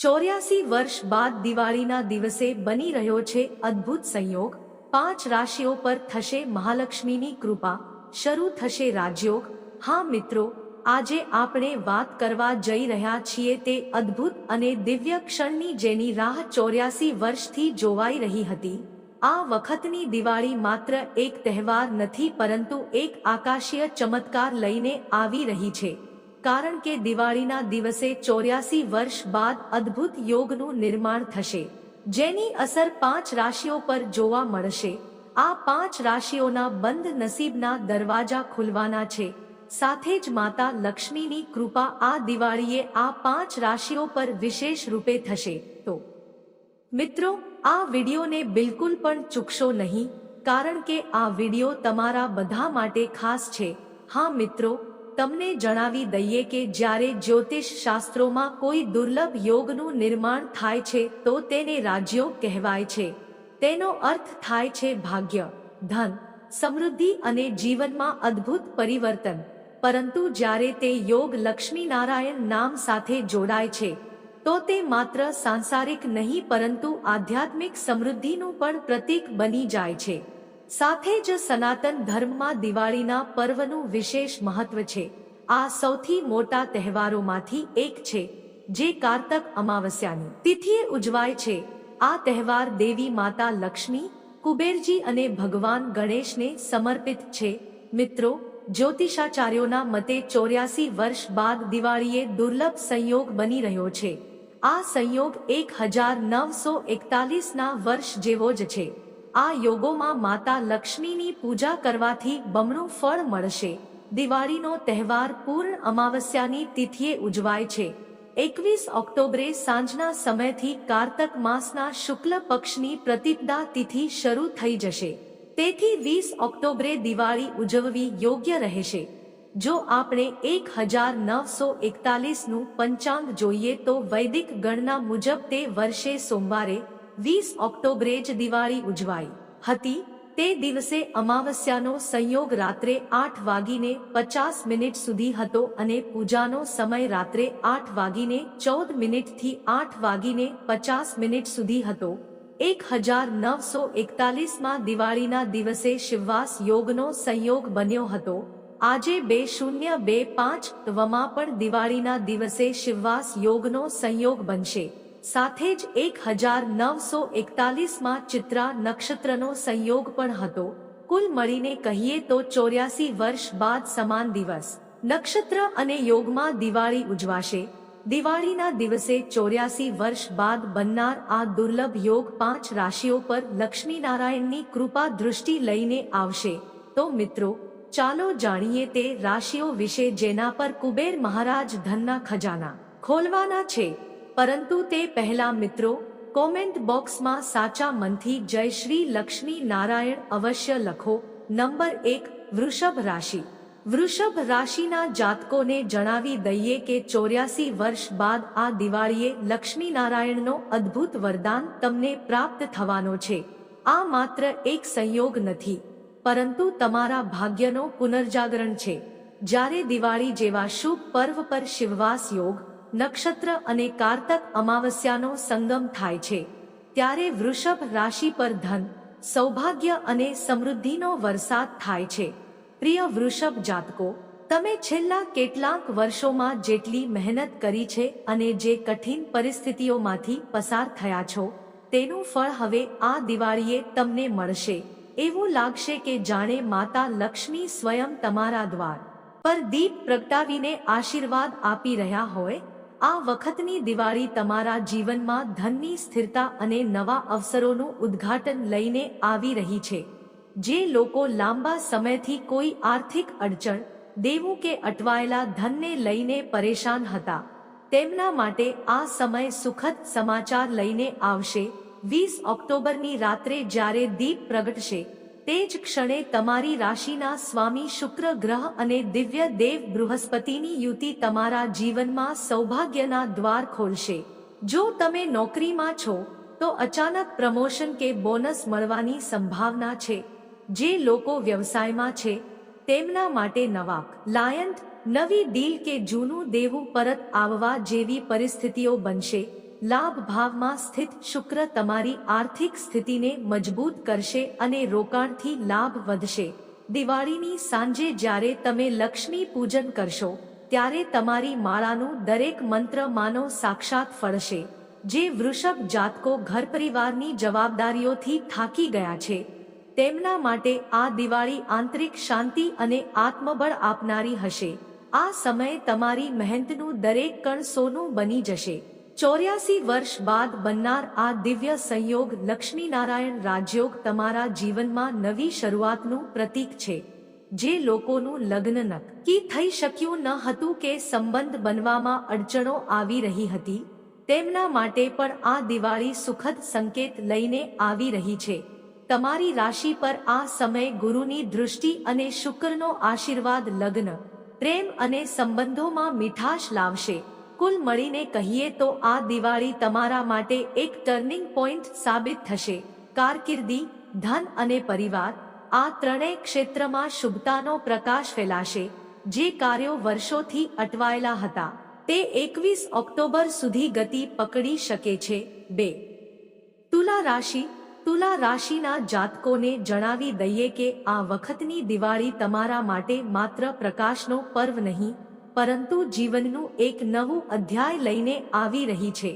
ચોર્યાસી વર્ષ બાદ દિવાળીના દિવસે બની રહ્યો છે અદ્ભુત સંયોગ. પાંચ રાશિઓ પર થશે મહાલક્ષ્મીની કૃપા. શરૂ થશે રાજયોગ. હા મિત્રો, આજે આપણે વાત કરવા જઈ રહ્યા છીએ તે અદ્ભુત અને દિવ્ય ક્ષણની જેની રાહ ચોર્યાસી વર્ષથી જોવાઈ રહી હતી. આ વખતની દિવાળી માત્ર એક તહેવાર નથી પરંતુ એક આકાશીય ચમત્કાર લઈને આવી રહી છે. કારણ કે દિવાળીના દિવસે ચોર્યાસી વર્ષ બાદ અદ્ભુત યોગનું નિર્માણ થશે, જેની અસર પાંચ રાશિઓ પર જોવા મળશે. આ પાંચ રાશિઓના બંધ નસીબના દરવાજા ખુલવાના છે. સાથે જ માતા લક્ષ્મીની કૃપા આ દિવાળીએ આ પાંચ રાશિઓ પર વિશેષ રૂપે થશે. તો મિત્રો, આ વિડીયોને બિલકુલ પણ ચૂકશો નહીં, કારણ કે આ વીડિયો તમારા બધા માટે ખાસ છે. હા મિત્રો તમને જણાવી દઈએ કે જ્યારે જ્યોતિષ શાસ્ત્રોમાં કોઈ દુર્લભ યોગનું નિર્માણ થાય છે, તો તેને રાજયોગ કહેવાય છે. તેનો અર્થ થાય છે ભાગ્ય, ધન, સમૃદ્ધિ અને જીવનમાં અદ્ભુત પરિવર્તન. પરંતુ જ્યારે તે યોગ લક્ષ્મીનારાયણ નામ સાથે જોડાય છે, તો તે માત્ર સાંસારિક નહીં, પરંતુ આધ્યાત્મિક સમૃદ્ધિનું પણ પ્રતીક બની જાય છે. સાથે જ સનાતન ધર્મમાં દિવાળીના પર્વનું વિશેષ મહત્વ છે. આ સૌથી મોટા તહેવારોમાંથી એક છે, જે કારતક અમાવસ્યાની તિથિએ ઉજવાય છે. આ તહેવાર દેવી માતા લક્ષ્મી, કુબેરજી અને ભગવાન ગણેશને સમર્પિત છે. મિત્રો, જ્યોતિષાચાર્યોના મતે ચોર્યાસી વર્ષ બાદ દિવાળીએ દુર્લભ સંયોગ બની રહ્યો છે. આ સંયોગ એક હજાર નવસો એકતાલીસના વર્ષ જેવો જ છે. આ યોગોમાં માતા લક્ષ્મીની પૂજા કરવાથી બમણું ફળ મળશે. દિવાળીનો તહેવાર પૂર્ણ અમાવસ્યાની તિથિએ ઉજવાય છે. એકવીસ ઓક્ટોબરે સાંજના સમયથી કારતક માસના શુક્લ પક્ષની પ્રતિપદા તિથિ શરૂ થઈ જશે. તેથી વીસ ઓક્ટોબરે દિવાળી ઉજવવી યોગ્ય રહેશે. જો આપણે એક હજાર નવસો એકતાલીસનું પંચાંગ જોઈએ તો વૈદિક ગણના મુજબ તે વર્ષે સોમવારે વીસ ઓક્ટોબરે જ દિવાળી ઉજવાઈ હતી. તે દિવસે અમાવસ્યાનો સંયોગ રાત્રે આઠ વાગીને પચાસ મિનિટ સુધી હતો અને પૂજાનો સમય રાત્રે આઠ વાગીને ચૌદ મિનિટથી આઠ વાગીને પચાસ મિનિટ સુધી હતો. એક હજાર નવસો એકતાલીસમાં દિવાળીના દિવસે શિવવાસ યોગનો સંયોગ બન્યો હતો. આજે બે શૂન્ય બે પાંચ વમાં પણ દિવાળીના દિવસે શિવવાસ યોગનો સંયોગ બનશે. સાથે જ એક હજાર નવસો એકતાલીસમાં ચિત્રા નક્ષત્રનો સંયોગ પણ હતો. કુલ મળીને કહીએ તો ચોર્યાસી વર્ષ બાદ સમાન દિવસ. નક્ષત્ર અને યોગમાં દિવાળી ઉજવાશે. દિવાળીના દિવસે ચોર્યાસી વર્ષ બાદ બનનાર આ દુર્લભ યોગ પાંચ રાશિઓ પર લક્ષ્મીનારાયણની કૃપા દૃષ્ટિ લઈને આવશે. તો મિત્રો, ચાલો જાણીએ તે રાશિઓ વિશે જેના પર કુબેર મહારાજ ધનના ખજાના ખોલવાના છે. પરંતુ તે પહેલા મિત્રો, કોમેન્ટ બોક્સમાં સાચા મનથી જય શ્રી લક્ષ્મી નારાયણ અવશ્ય લખો. નંબર એક, વૃષભ રાશિ. વૃષભ રાશિના જાતકોને જણાવી દઈએ કે ચોર્યાસી વર્ષ બાદ આ દિવાળીએ લક્ષ્મીનારાયણનો અદ્ભુત વરદાન તમને પ્રાપ્ત થવાનો છે. આ માત્ર એક સંયોગ નથી, પરંતુ તમારા ભાગ્યનો પુનર્જાગરણ છે. જ્યારે દિવાળી જેવા શુભ પર્વ પર શિવવાસ યોગ નક્ષત્ર અને કારતક અમાવસ્યાનો સંગમ થાય છે. ત્યારે વૃષભ રાશિ પર ધન, સૌભાગ્ય અને સમૃદ્ધિનો વરસાદ થાય છે. પ્રિય વૃષભ જાતકો, તમે છેલ્લા કેટલાક વર્ષોમાં જેટલી મહેનત કરી છે અને જે કઠિન પરિસ્થિતિઓમાંથી પસાર થયા છો, તેનું ફળ હવે આ દિવાળીએ તમને મળશે. એવું લાગશે કે જાણે માતા લક્ષ્મી સ્વયં તમારા દ્વાર પર દીપ પ્રગટાવીને આશીર્વાદ આપી રહ્યા હોય આ વખતની દિવાળી તમારા જીવનમાં ધનની સ્થિરતા અને નવા અવસરોનું ઉદ્ઘાટન લઈને આવી રહી છે. જે લોકો લાંબા સમયથી કોઈ આર્થિક અડચણ, દેવું કે અટવાયેલા ધનને લઈને પરેશાન હતા. તેમના માટે આ સમય સુખદ સમાચાર લઈને આવશે. વીસ ઓક્ટોબરની રાત્રે જ્યારે દીપ પ્રગટશે તે જ ક્ષણે તમારી રાશિના સ્વામી શુક્ર ગ્રહ અને દિવ્ય દેવ બૃહસ્પતિની યુતિ તમારા જીવનમાં સૌભાગ્યના દ્વાર ખોલશે. જો તમે નોકરીમાં છો, તો અચાનક પ્રમોશન કે બોનસ મળવાની સંભાવના છે. જે લોકો વ્યવસાયમાં છે, તેમના માટે નવા લાયન્ટ નવી ડીલ કે જૂનું દેવું પરત આવવા જેવી પરિસ્થિતિઓ બનશે. લાભ ભાવમાં સ્થિત શુક્ર તમારી આર્થિક સ્થિતિને મજબૂત કરશે અને રોકાણથી લાભ વધશે. દિવાળીની સાંજે જ્યારે તમે લક્ષ્મી પૂજન કરશો, ત્યારે તમારી માળાનું દરેક મંત્ર માનો સાક્ષાત ફળશે. જે વૃષભ જાતકો ઘર પરિવારની જવાબદારીઓથી થાકી ગયા છે. તેમના માટે આ દિવાળી આંતરિક શાંતિ અને આત્મબળ આપનારી હશે. આ સમયે તમારી મહેનતનું દરેક કણ સોનું બની જશે. ચોર્યાસી વર્ષ બાદ બનનાર આ દિવ્ય સંયોગ લક્ષ્મીનારાયણ રાજયોગ તમારા જીવનમાં નવી શરૂઆતનું પ્રતીક છે. જે લોકોનું લગ્ન નક્કી થઈ શક્યું ન હતું કે સંબંધ બનવામાં અડચણો આવી રહી હતી. તેમના માટે પણ આ દિવાળી સુખદ સંકેત લઈને આવી રહી છે. તમારી રાશિ પર આ સમય ગુરુની દૃષ્ટિ અને શુક્રનો આશીર્વાદ લગ્ન, પ્રેમ અને સંબંધોમાં મીઠાશ લાવશે. કુલ મળીને કહીએ તો આ દિવાળી તમારા માટે એક ટર્નિંગ પોઈન્ટ સાબિત થશે. કારકિર્દી, ધન અને પરિવાર, આ ત્રણેય ક્ષેત્રમાં શુભતાનો પ્રકાશ ફેલાશે. જે કાર્યો વર્ષોથી અટવાયેલા હતા, તે એકવીસ ઓક્ટોબર સુધી ગતિ પકડી શકે છે. બે. તુલા રાશિ, તુલા રાશિના જાતકોને જણાવી દઈએ કે આ વખતની દિવાળી તમારા માટે માત્ર પ્રકાશનો પર્વ નહીં પરંતુ જીવનનું એક નવું અધ્યાય લઈને આવી રહી છે.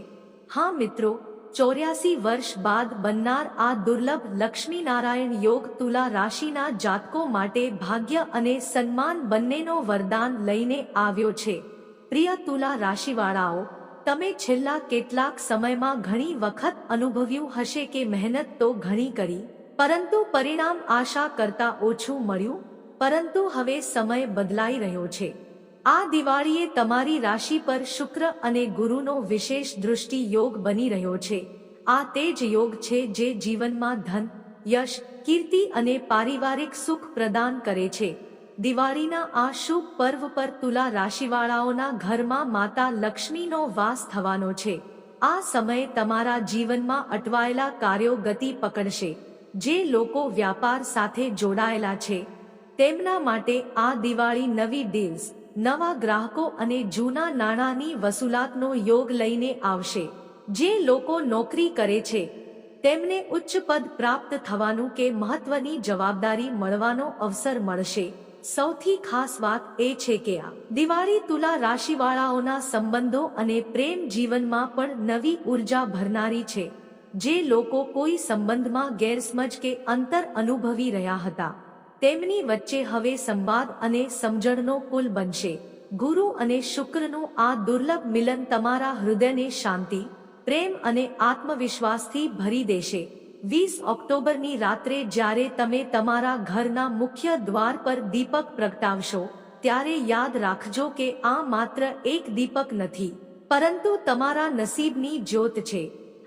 હા મિત્રો, ચોર્યાસી વર્ષ બાદ બનનાર આ દુર્લભ લક્ષ્મીનારાયણ યોગ તુલા રાશિના જાતકો માટે ભાગ્ય અને સન્માન બંનેનો વરદાન લઈને આવ્યો છે. પ્રિય તુલા રાશિવાળાઓ, તમે છેલ્લા કેટલાક સમયમાં ઘણી વખત અનુભવ્યું હશે કે મહેનત તો ઘણી કરી, પરંતુ પરિણામ આશા કરતા ઓછું મળ્યું, પરંતુ હવે સમય બદલાઈ રહ્યો છે. આ દિવાળીએ તમારી રાશિ પર શુક્ર અને ગુરુનો વિશેષ દૃષ્ટિ યોગ બની રહ્યો છે. આ તે જ યોગ છે જે જીવનમાં ધન, યશ, કીર્તિ અને પારિવારિક સુખ પ્રદાન કરે છે. દિવાળીના આ શુભ પર્વ પર તુલા રાશિવાળાઓના ઘરમાં માતા લક્ષ્મીનો વાસ થવાનો છે. આ સમયે તમારા જીવનમાં અટવાયેલા કાર્યો ગતિ પકડશે. જે લોકો વ્યાપાર સાથે જોડાયેલા છે. તેમના માટે આ દિવાળી નવી ડીલ્સ નવા ગ્રાહકો અને જૂના નાણાંની વસૂલાતનો યોગ લઈને આવશે. જે લોકો નોકરી કરે છે, તેમને ઉચ્ચ પદ પ્રાપ્ત થવાનું કે મહત્વની જવાબદારી મળવાનો અવસર મળશે. સૌથી ખાસ વાત એ છે કે આ દિવાળી તુલા રાશિવાળાઓના સંબંધો અને પ્રેમ જીવનમાં પણ નવી ઊર્જા ભરનારી છે. જે લોકો કોઈ સંબંધમાં ગેરસમજ કે અંતર અનુભવી રહ્યા હતા. તેમની વચ્ચે હવે સંવાદ અને સમજણનો પુલ બનશે. ગુરુ અને શુક્રનું આ દુર્લભ મિલન તમારા હૃદયને શાંતિ, પ્રેમ અને આત્મવિશ્વાસથી ભરી દેશે. વીસ ઓક્ટોબરની રાત્રે જ્યારે તમે તમારા ઘરના મુખ્ય દ્વાર પર દીપક પ્રગટાવશો, ત્યારે યાદ રાખજો કે આ માત્ર એક દીપક નથી, પરંતુ તમારા નસીબની જ્યોત છે.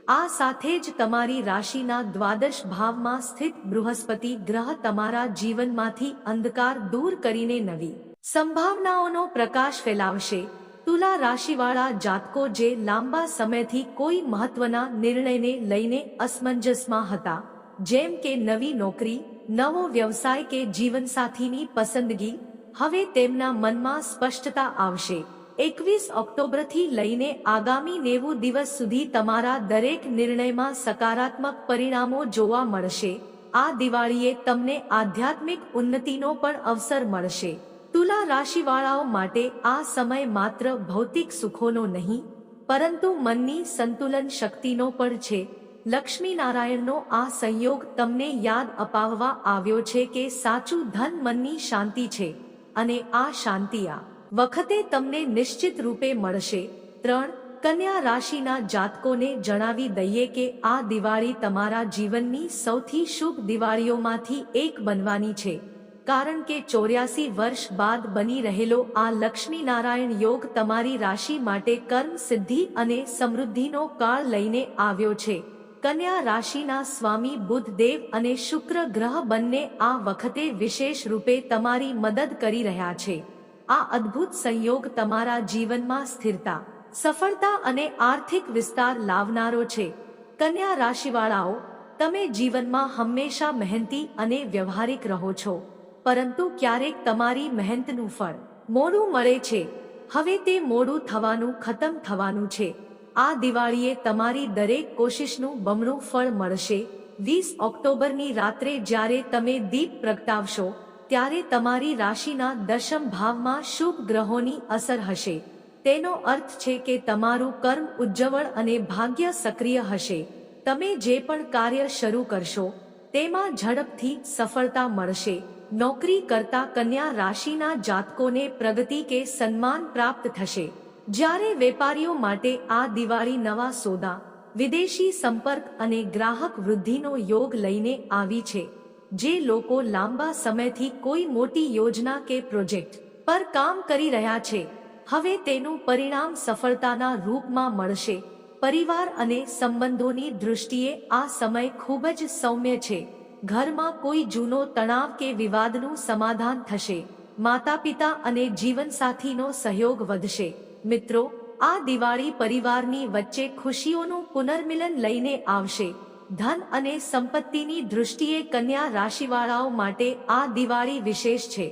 આ સાથે જ તમારી રાશિના દ્વાદશ ભાવમાં સ્થિત બૃહસ્પતિ ગ્રહ તમારા જીવનમાંથી અંધકાર દૂર કરીને નવી સંભાવનાઓનો પ્રકાશ ફેલાવશે. તુલા રાશિવાળા જાતકો જે લાંબા સમયથી કોઈ મહત્વના નિર્ણયને લઈને અસમંજસમાં હતા, જેમ કે નવી નોકરી, નવો વ્યવસાય કે જીવનસાથીની પસંદગી, હવે તેમના મનમાં સ્પષ્ટતા આવશે. એકવીસ ઓક્ટોબરથી લઈને આગામી નેવું દિવસ સુધી તમારા દરેક નિર્ણયમાં સકારાત્મક પરિણામો જોવા મળશે. આ દિવાળીએ તમને આધ્યાત્મિક ઉન્નતિનો પણ અવસર મળશે. તુલા રાશિવાળાઓ માટે આ સમય માત્ર ભૌતિક સુખોનો નહીં, પરંતુ મનની સંતુલન શક્તિનો પણ છે. લક્ષ્મીનારાયણનો આ સંયોગ તમને યાદ અપાવવા આવ્યો છે કે સાચું ધન મનની શાંતિ છે અને આ શાંતિ આ વખતે તમને નિશ્ચિત રૂપે મળશે. ત્રણ, કન્યા રાશિના જાતકોને જણાવી દઈએ કે આ દિવાળી તમારા જીવનની સૌથી શુભ દિવાળીઓમાંથી એક બનવાની છે. કારણ કે ચોર્યાસી વર્ષ બાદ બની રહેલો આ લક્ષ્મીનારાયણ યોગ તમારી રાશિ માટે કર્મ સિદ્ધિ અને સમૃદ્ધિનો કાળ લઈને આવ્યો છે. કન્યા રાશિના સ્વામી બુધ અને શુક્ર ગ્રહ બંને આ વખતે વિશેષ રૂપે તમારી મદદ કરી રહ્યા છે. આ અદ્ભુત સંયોગ તમારા જીવનમાં સ્થિરતા, સફળતા અને આર્થિક વિસ્તાર લાવનારો છે. કન્યા રાશિવાળાઓ, તમે જીવનમાં હંમેશા મહેનતી અને વ્યવહારિક રહો છો. પરંતુ ક્યારેક તમારી મહેનતનું ફળ મોડું મળે છે. હવે તે મોડું થવાનું ખતમ થવાનું છે. આ દિવાળીએ તમારી દરેક કોશિશનું બમણું ફળ મળશે. વીસ ઓક્ટોબરની રાત્રે જ્યારે તમે દીપ પ્રગટાવશો ત્યારે તમારી રાશિના દશમ ભાવમાં શુભ ગ્રહોની અસર હશે. તેનો અર્થ છે કે તમારું કર્મ ઉજ્જવળ અને ભાગ્ય સક્રિય હશે. તમે જે પણ કાર્ય શરૂ કરશો, તેમાં ઝડપથી સફળતા મળશે. નોકરી કરતા કન્યા રાશિના જાતકોને પ્રગતિ કે સન્માન પ્રાપ્ત થશે. જ્યારે વેપારીઓ માટે આ દિવાળી નવા સોદા, વિદેશી સંપર્ક અને ગ્રાહક વૃદ્ધિનો યોગ લઈને આવી છે. જે લોકો લાંબા સમયથી કોઈ મોટી યોજના કે પ્રોજેક્ટ પર કામ કરી રહ્યા છે, હવે તેનું પરિણામ સફળતાના રૂપમાં મળશે. પરિવાર અને સંબંધોની દૃષ્ટિએ આ સમય ખૂબ જ સૌમ્ય છે. ઘરમાં કોઈ જૂનો તણાવ કે વિવાદનું સમાધાન થશે. માતા પિતા અને જીવનસાથીનો સહયોગ વધશે. મિત્રો, આ દિવાળી પરિવારની વચ્ચે ખુશીઓનું પુનર્મિલન લઈને આવશે. ધન અને સંપત્તિની દૃષ્ટિએ કન્યા રાશિવાળાઓ માટે આ દિવાળી વિશેષ છે.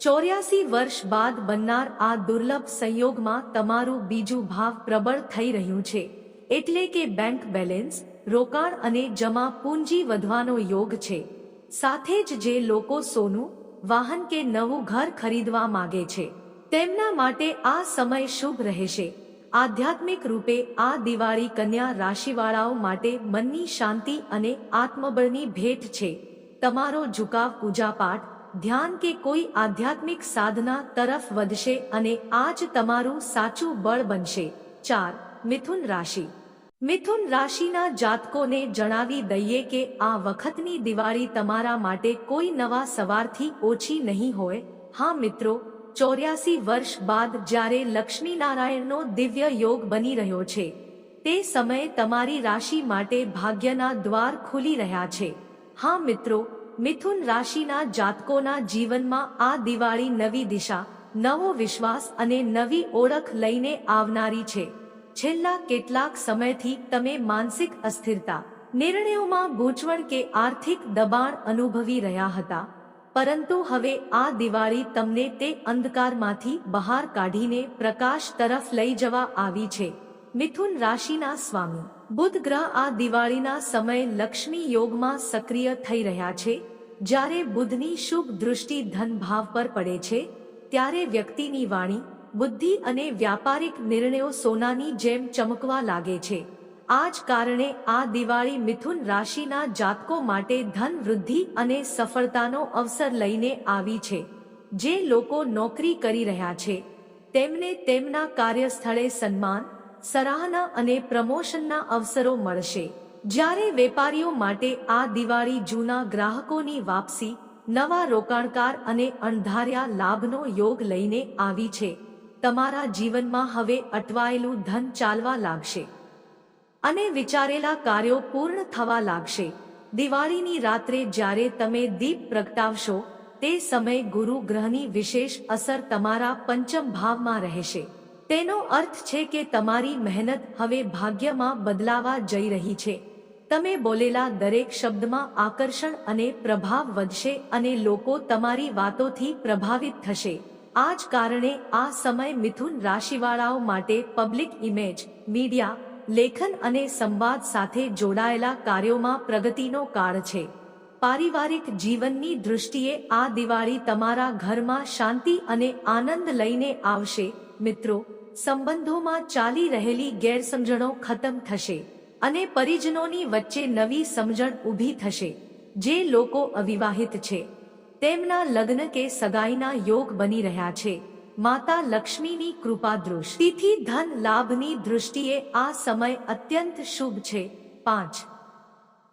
ચોર્યાસી વર્ષ બાદ બનનાર આ દુર્લભ સંયોગમાં તમારું બીજું ભાવ પ્રબળ થઈ રહ્યું છે. એટલે કે બેંક બેલેન્સ, રોકાણ અને જમા પૂંજી વધવાનો યોગ છે. સાથે જ જે લોકો સોનું, વાહન કે નવું ઘર ખરીદવા માગે છે, તેમના માટે આ સમય શુભ રહેશે. આધ્યાત્મિક રૂપે આ દિવાળી કન્યા રાશિવાળાઓ માટે મનની શાંતિ અને આત્મબળની ભેટ છે. તમારો ઝુકાવ, પૂજાપાઠ, ધ્યાન કે કોઈ આધ્યાત્મિક સાધના તરફ વધશે અને આ જ તમારું સાચું બળ બનશે. ચાર, મિથુન રાશિ. મિથુન રાશિના જાતકોને જણાવી દઈએ કે આ વખતની દિવાળી તમારા માટે કોઈ નવા સવારથી ઓછી નહીં હોય. હા મિત્રો ચોર્યાસી વર્ષ બાદ જ્યારે લક્ષ્મી નારાયણનો દિવ્ય યોગ બની રહ્યો છે, તે સમયે તમારી રાશિ માટે ભાગ્યના દ્વાર ખુલી રહ્યા છે. હા મિત્રો, મિથુન રાશિના જાતકોના જીવનમાં આ દિવાળી નવી દિશા, નવો વિશ્વાસ અને નવી ઓળખ લઈને આવનારી છે. છેલ્લા કેટલાક સમયથી તમે માનસિક અસ્થિરતા, નિર્ણયોમાં ગૂંચવણ કે આર્થિક દબાણ અનુભવી રહ્યા હતા. પરંતુ હવે આ દિવાળી તમને તે અંધકારમાંથી બહાર કાઢીને પ્રકાશ તરફ લઈ જવા આવી છે. મિથુન રાશિના સ્વામી, બુધ ગ્રહ આ દિવાળીના સમયે લક્ષ્મી યોગમાં સક્રિય થઈ રહ્યા છે. જ્યારે બુધની શુભ દૃષ્ટિ ધન ભાવ પર પડે છે, ત્યારે વ્યક્તિની વાણી, બુદ્ધિ અને વ્યાપારિક નિર્ણયો સોનાની જેમ ચમકવા લાગે છે. આ જ કારણે આ દિવાળી મિથુન રાશિના જાતકો માટે ધન વૃદ્ધિ અને સફળતાનો અવસર લઈને આવી છે. જે લોકો નોકરી કરી રહ્યા છે. તેમને તેમના કાર્યસ્થળે સન્માન, સરાહના અને પ્રમોશનના અવસરો મળશે. જ્યારે વેપારીઓ માટે આ દિવાળી જૂના ગ્રાહકોની વાપસી, નવા રોકાણકાર અને અણધાર્યા લાભનો યોગ લઈને આવી છે. તમારા જીવનમાં હવે અટવાયેલું ધન ચાલવા લાગશે. અને વિચારેલા કાર્યો પૂર્ણ થવા લાગશે. દિવાળીની રાત્રે જ્યારે તમે દીપ પ્રગટાવશો, તે સમય ગુરુ ગ્રહની વિશેષ અસર તમારા પંચમ ભાવમાં રહેશે. તેનો અર્થ છે કે તમારી મહેનત હવે ભાગ્યમાં બદલાવા જઈ રહી છે. તમે બોલેલા દરેક શબ્દમાં આકર્ષણ અને પ્રભાવ વધશે અને લોકો તમારી વાતોથી પ્રભાવિત થશે. આ જ કારણે આ સમય મિથુન રાશિવાળાઓ માટે પબ્લિક ઇમેજ મીડિયા લેખન અને સંવાદ સાથે જોડાયેલા કાર્યોમાં પ્રગતિનો કાળ છે. પારિવારિક જીવનની દૃષ્ટિએ આ દિવાળી તમારા ઘરમાં શાંતિ અને આનંદ લઈને આવશે. મિત્રો, સંબંધોમાં ચાલી રહેલી ગેરસમજણો ખતમ થશે અને પરિજનોની વચ્ચે નવી સમજણ ઊભી થશે. જે લોકો અવિવાહિત છે. તેમના લગ્ન કે સગાઈના યોગ બની રહ્યા છે. માતા લક્ષ્મીની કૃપા તિથિ ધન લાભની દૃષ્ટિએ આ સમય અત્યંત શુભ છે. પાંચ.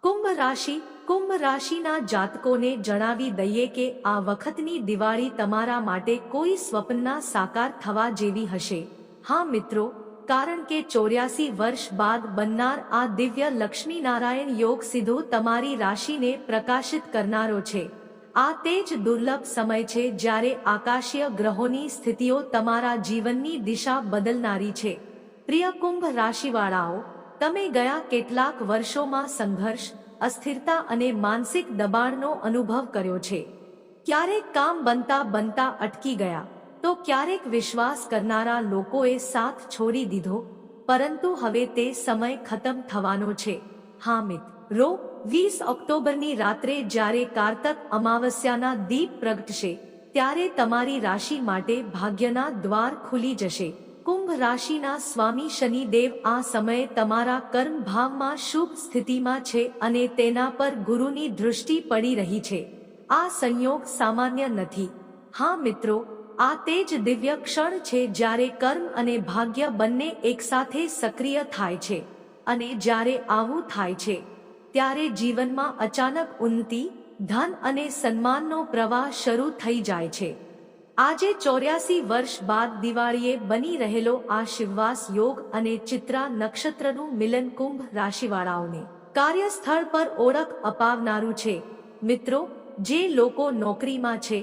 કુંભ રાશિ. કુંભ રાશિના જાતકોને જણાવી દઈએ કે આ વખતની દિવાળી તમારા માટે કોઈ સ્વપ્નના સાકાર થવા જેવી હશે. હા મિત્રો, કારણ કે ચોર્યાસી વર્ષ બાદ બનનાર આ દિવ્ય લક્ષ્મી નારાયણ યોગ સીધો તમારી રાશિને પ્રકાશિત કરનારો છે. આ તે જ દુર્લભ સમય છે જ્યારે આકાશીય ગ્રહોની સ્થિતિઓ તમારા જીવનની દિશા બદલનારી છે. પ્રિય કુંભ રાશિવાળાઓ, તમે ગયા કેટલાક વર્ષોમાં સંઘર્ષ, અસ્થિરતા અને માનસિક દબાણનો અનુભવ કર્યો છે. ક્યારેક કામ બનતા બનતા અટકી ગયા, તો ક્યારેક વિશ્વાસ કરનારા લોકોએ સાથ છોડી દીધો, પરંતુ હવે તે સમય ખતમ થવાનો છે. હા મિત્રો વીસ ઓક્ટોબરની રાત્રે જ્યારે કારતક અમાવસ્યાના દીપ પ્રગટશે, ત્યારે તમારી રાશિ માટે ભાગ્યના દ્વાર ખુલી જશે. કુંભ રાશિના સ્વામી શનિદેવ આ સમયે તમારા કર્મ ભાવમાં શુભ સ્થિતિમાં છે અને તેના પર ગુરુની દૃષ્ટિ પડી રહી છે. આ સંયોગ સામાન્ય નથી. હા મિત્રો, આ તે જ દિવ્ય ક્ષણ છે જ્યારે કર્મ અને ભાગ્ય બંને એકસાથે સક્રિય થાય છે અને જ્યારે આવું થાય છે. ત્યારે જીવનમાં અચાનક ઉન્નતિ, ધન અને સન્માનનો પ્રવાહ શરૂ થઈ જાય છે. આજે ચોર્યાસી વર્ષ બાદ દિવાળીએ બની રહેલો આ શિવવાસ યોગ અને ચિત્રા નક્ષત્રનું મિલન કુંભ રાશિવાળાઓને કાર્યસ્થળ પર ઓળખ અપાવનારું છે. મિત્રો, જે લોકો નોકરીમાં છે,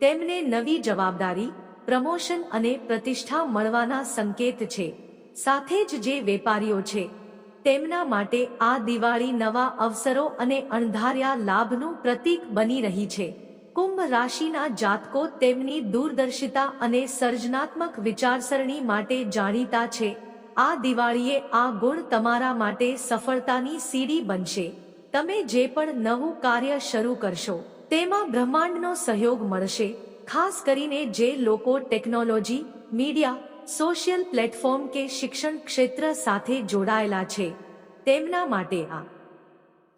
તેમને નવી જવાબદારી, પ્રમોશન અને પ્રતિષ્ઠા મળવાના સંકેત છે. સાથે જ જે વેપારીઓ છે તેમના માટે આ દિવાળી નવા અવસરો અને અણધાર્યા લાભનું પ્રતીક બની રહી છે. કુંભ રાશિના જાતકો તેમની દૂરદર્શિતા અને સર્જનાત્મક વિચારસરણી માટે જાણીતા છે. આ દિવાળીએ આ ગુણ તમારા માટે સફળતાની સીડી બનશે. તમે જે પણ નવું કાર્ય શરૂ કરશો, તેમાં બ્રહ્માંડનો સહયોગ મળશે. ખાસ કરીને જે લોકો ટેકનોલોજી, મીડિયા સોશિયલ પ્લેટફોર્મ કે શિક્ષણ ક્ષેત્ર સાથે જોડાયેલા છે. તેમના માટે આ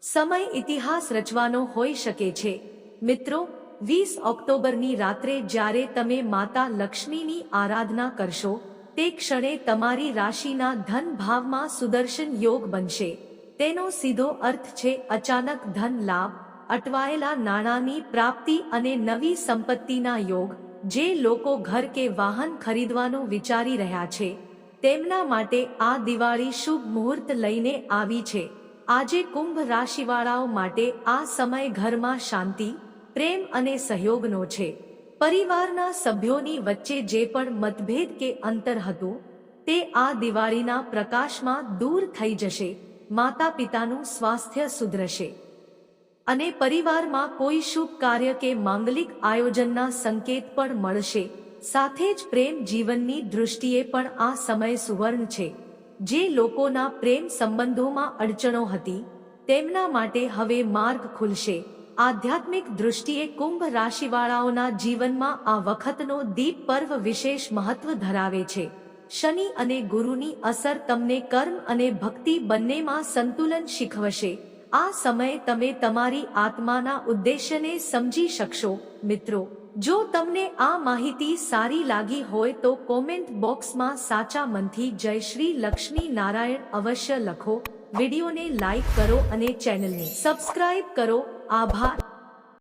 સમય ઇતિહાસ રચવાનો હોઈ શકે છે. મિત્રો, વીસ ઓક્ટોબરની રાત્રે જ્યારે તમે માતા લક્ષ્મીની આરાધના કરશો, તે ક્ષણે તમારી રાશિના ધન ભાવમાં સુદર્શન યોગ બનશે. તેનો સીધો અર્થ છે અચાનક ધન લાભ, અટવાયેલા નાણાંની પ્રાપ્તિ અને નવી સંપત્તિના યોગ જે લોકો ઘર કે વાહન ખરીદવાનું વિચારી રહ્યા છે, તેમના માટે આ દિવાળી શુભ મુહૂર્ત લઈને આવી છે. આજે કુંભ રાશિવાળાઓ માટે આ સમય ઘરમાં શાંતિ, પ્રેમ અને સહયોગનો છે. પરિવારના સભ્યોની વચ્ચે જે પણ મતભેદ કે અંતર હતું, તે આ દિવાળીના પ્રકાશમાં દૂર થઈ જશે. માતા પિતાનું સ્વાસ્થ્ય સુધરશે. અને પરિવારમાં કોઈ શુભ કાર્ય કે માંગલિક આયોજનના સંકેત પણ મળશે. સાથે જ પ્રેમ જીવનની દૃષ્ટિએ પણ આ સમય સુવર્ણ છે. જે લોકોના પ્રેમ સંબંધોમાં અડચણો હતી, તેમના માટે હવે માર્ગ ખુલશે. આધ્યાત્મિક દૃષ્ટિએ કુંભ રાશિવાળાઓના જીવનમાં આ વખતનો દીપ પર્વ વિશેષ મહત્વ ધરાવે છે. શનિ અને ગુરુની અસર તમને કર્મ અને ભક્તિ બંનેમાં સંતુલન શીખવશે. આ સમયે તમે તમારી આત્માના ઉદ્દેશ્યને સમજી શકશો. મિત્રો, જો તમને આ માહિતી સારી લાગી હોય તો કોમેન્ટ બોક્સમાં સાચા મનથી જય શ્રી લક્ષ્મી નારાયણ અવશ્ય લખો. વિડીયોને લાઈક કરો અને ચેનલને સબસ્ક્રાઇબ કરો. આભાર.